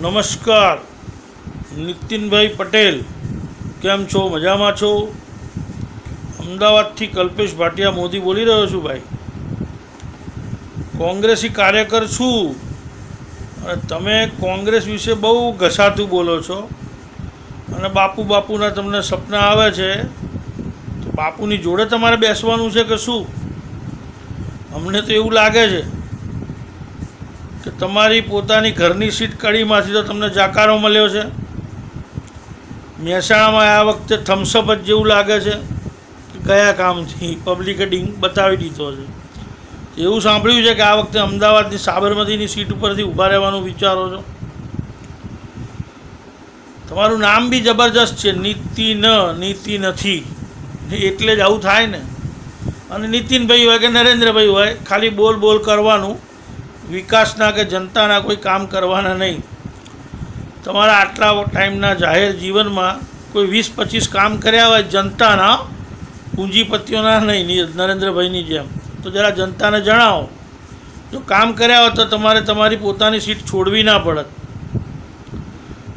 નમસ્કાર. નીતિનભાઈ પટેલ, કેમ છો? મજામાં છો? અમદાવાદથી કલ્પેશ ભાટિયા મોદી બોલી રહ્યો છું ભાઈ. કોંગ્રેસી કાર્યકર છું. અને તમે કોંગ્રેસ વિશે બહુ ઘસાતું બોલો છો. અને બાપુ બાપુના તમને સપના આવે છે. તો બાપુની જોડે તમારે બેસવાનું છે કે શું? અમને તો એવું લાગે છે. કે તમારી પોતાની ઘરની સીટ કડીમાંથી તો તમને જાકારો મળ્યો છે? મહેસાણામાં આ વખતે થમ્સઅપ જ જેવું લાગે છે કયા કામથી? પબ્લિકે ડિંગ બતાવી દીધો છે. એવું સાંભળ્યું છે કે આ વખતે અમદાવાદની સાબરમતીની સીટ ઉપરથી ઊભા રહેવાનું વિચારો છો? તમારું નામ બી જબરજસ્ત છે. નીતિ ન, નીતિ નથી. એટલે જ આવું થાય ને? અને નીતિનભાઈ હોય કે નરેન્દ્રભાઈ હોય, ખાલી બોલ બોલ કરવાનું વિકાસના કે જનતાના કોઈ કામ કરવાના નહીં. તમારા આટલા ટાઈમના જાહેર જીવનમાં કોઈ વીસ પચીસ કામ કર્યા હોય જનતાના, પૂંજીપતિઓના નહીં નરેન્દ્રભાઈની જેમ. તો જરા જનતાને જણાવો. જો કામ કર્યા હોય તો તમારે તમારી પોતાની સીટ છોડવી ના પડત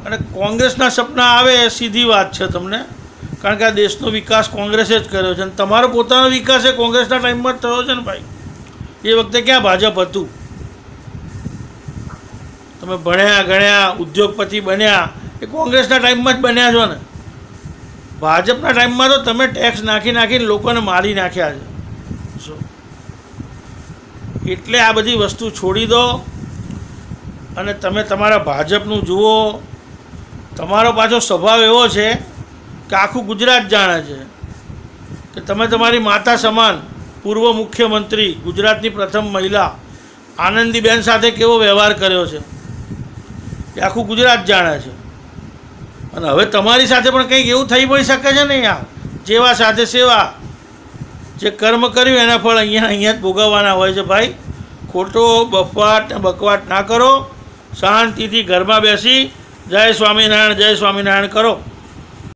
અને કોંગ્રેસના સપના આવે એ સીધી વાત છે તમને. કારણ કે આ દેશનો વિકાસ કોંગ્રેસે જ કર્યો છે. અને તમારો પોતાનો વિકાસ એ કોંગ્રેસના ટાઈમમાં જ થયો છે ને ભાઈ. એ વખતે ક્યાં ભાજપ હતું? તમે ભણ્યા, ગણ્યા, ઉદ્યોગપતિ બન્યા, એ કોંગ્રેસના ટાઈમમાં જ બન્યા છો ને. ભાજપના ટાઈમમાં તો તમે ટેક્સ નાખી નાખીને લોકોને મારી નાખ્યા છે? એટલે આ બધી વસ્તુ છોડી દો અને તમે તમારા ભાજપનું જુઓ. તમારો પાછો સ્વભાવ એવો છે કે આખું ગુજરાત જાણે છે કે તમે તમારી માતા સમાન પૂર્વ મુખ્યમંત્રી ગુજરાતની પ્રથમ મહિલા આનંદીબેન સાથે કેવો વ્યવહાર કર્યો છે? એ આખું ગુજરાત જાણે છે. અને હવે તમારી સાથે પણ કંઈક એવું થઈ પણ શકે છે ને યાર. જેવા સાથે સેવા. જે કર્મ કર્યું એના ફળ અહીંયા અહીંયા જ ભોગવવાના હોય છે ભાઈ. ખોટો બફવાટ બકવાટ ના કરો. શાંતિથી ઘરમાં બેસી જય સ્વામિનારાયણ જય સ્વામિનારાયણ કરો.